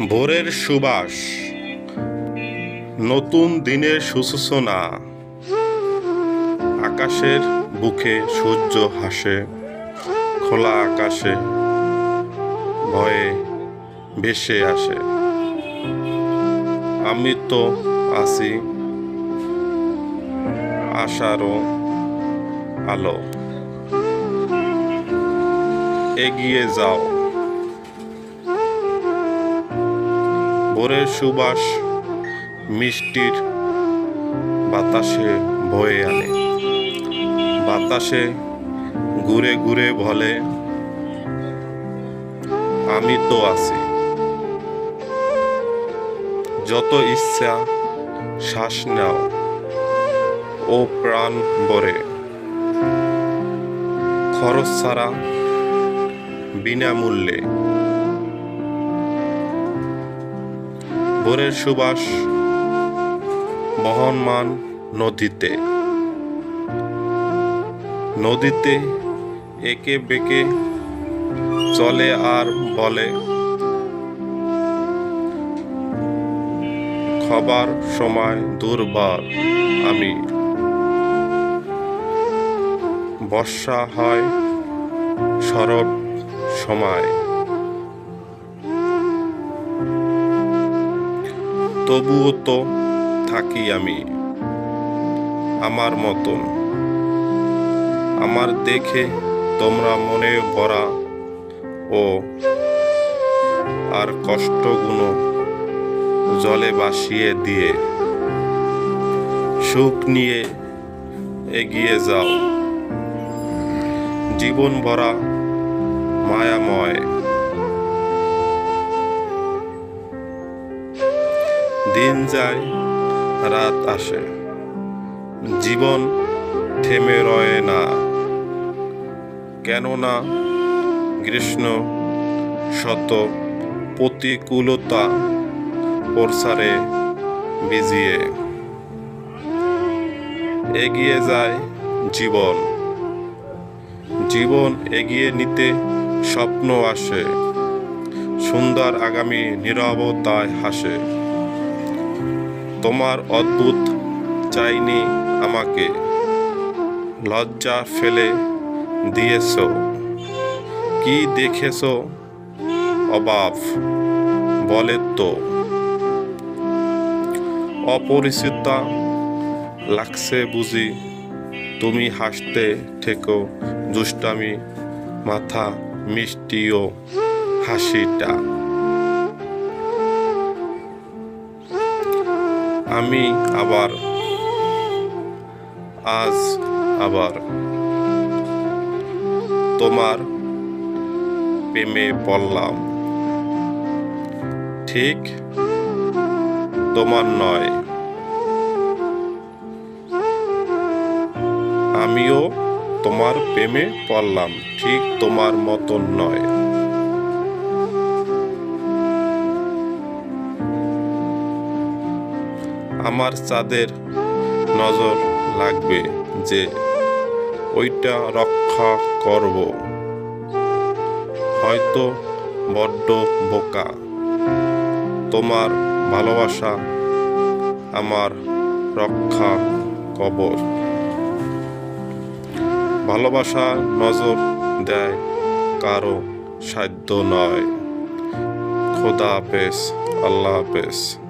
ভোরের সুবাস। নতুন দিনের সুসূচনা আকাশের বুকে সূর্য হাসে, খোলা আকাশে ভয়ে ভেসে আসে। আমি তো আছি আশারও আলো। এগিয়ে যাও। ভোরের সুবাস মিষ্টির বাতাসে বয়ে আনে। বাতাসে ঘুরে ঘুরে বলে, আমি তো আছি। যত ইচ্ছা শ্বাস নাও, ও প্রাণ ভরে। খরচ ছাড়া বিনামূল্যে ভোরের সুবাস বহনমান নদীতে। নদীতে একে বেঁকে চলে আর বলে, খবার সময় দুর্বার আমি। বর্ষা হয় শরৎ সময়। তবুও তো থাকি আমি আমার মতন। আমার দেখে তোমরা মনে ভরা ও আর কষ্টগুলো জলে ভাসিয়ে দিয়ে সুখ নিয়ে এগিয়ে যাও। জীবন ভরা মায়াময় দিন যায়, রাত আসে। জীবন থেমে রয়ে না। কেননা গ্রীষ্ম শত প্রতিকূলতা প্রসারে বিজিয়ে। এগিয়ে যায় জীবন। জীবন এগিয়ে নিতে স্বপ্ন আসে। সুন্দর আগামী নিরবতায় হাসে। তোমার অদ্ভুত চাইনি আমাকে। লজ্জা ফেলে দিয়েছ। কি দেখেছ? অবাব বলে তো। অপরিচিতা লাগছে বুঝি। তুমি হাসতে ঠেকো দুষ্টামি, মাথা মিষ্টি ও হাসিটা। আমি আবার, আজ আবার তোমার প্রেমে পড়লাম। ঠিক তোমার নয়। আমিও তোমার প্রেমে পড়লাম, ঠিক তোমার মতন নয়। আমার চাঁদের নজর লাগবে যে ওইটা রক্ষা করব। হয়তো বড্ড বোকা। তোমার ভালোবাসা আমার রক্ষা কবর। ভালোবাসা নজর দেয় কারও সাধ্য নয়। খোদা হাফেজ, আল্লাহ হাফেজ।